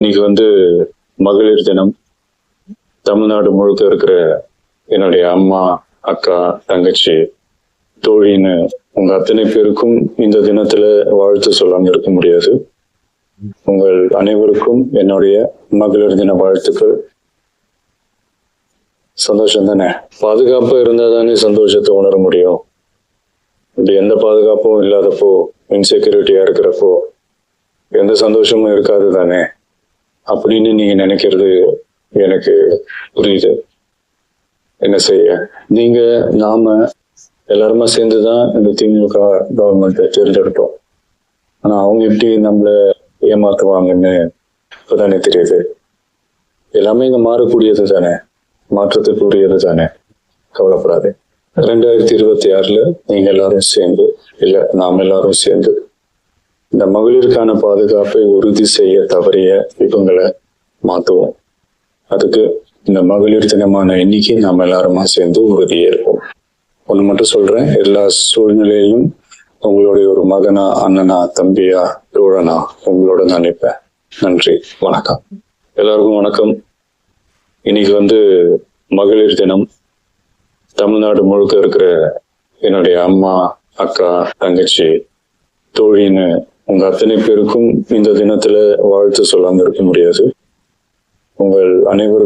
இன்னைக்கு வந்து மகளிர் தினம். தமிழ்நாடு முழுக்க இருக்கிற என்னுடைய அம்மா அக்கா தங்கச்சி தோழின்னு உங்க அத்தனை பேருக்கும் இந்த தினத்துல வாழ்த்து சொல்லாம இருக்க முடியாது. உங்கள் அனைவருக்கும் என்னுடைய மகளிர் தின வாழ்த்துக்கள். சந்தோஷம் தானே? பாதுகாப்பா இருந்தா தானே சந்தோஷத்தை உணர முடியும். இப்படி எந்த பாதுகாப்பும் இல்லாதப்போ இன்செக்யூரிட்டியா இருக்கிறப்போ எந்த சந்தோஷமும் இருக்காது தானே? அப்படின்னு நீங்க நினைக்கிறது எனக்கு புரியுது. என்ன செய்ய? நீங்க நாம எல்லாருமா சேர்ந்துதான் இந்த திமுக கவர்மெண்ட் தேர்ந்தெடுத்தோம். ஆனா அவங்க எப்படி நம்மள ஏமாத்துவாங்கன்னு இப்பதானே தெரியுது. எல்லாமே இங்க மாறக்கூடியது தானே? மாற்றத்துக்குரியது தானே? கவலைப்படாது. ரெண்டாயிரத்தி இருபத்தி ஆறுல நீங்க எல்லாரும் சேர்ந்து இல்ல நாம் எல்லாரும் சேர்ந்து இந்த மகளிருக்கான பாதுகாப்பை உறுதி செய்ய தவறிய இவங்களை மாத்துவோம். அதுக்கு இந்த மகளிர் தினமான இன்னைக்கு நாம் எல்லாருமா சேர்ந்து உறுதியேற்போம். ஒண்ணு மட்டும் சொல்றேன். எல்லா சூழ்நிலையிலும் உங்களுடைய ஒரு மகனா அண்ணனா தம்பியா தோழனா உங்களோட நான் நிற்பேன். நன்றி. வணக்கம். எல்லாருக்கும் வணக்கம். இன்னைக்கு வந்து மகளிர் தினம். தமிழ்நாடு முழுக்க இருக்கிற என்னுடைய அம்மா அக்கா தங்கச்சி தோழின்னு உங்க அத்தனை பேருக்கும் இந்த தினத்துல வாழ்த்து சொல்லாம இருக்க முடியாது. உங்கள் அனைவரும்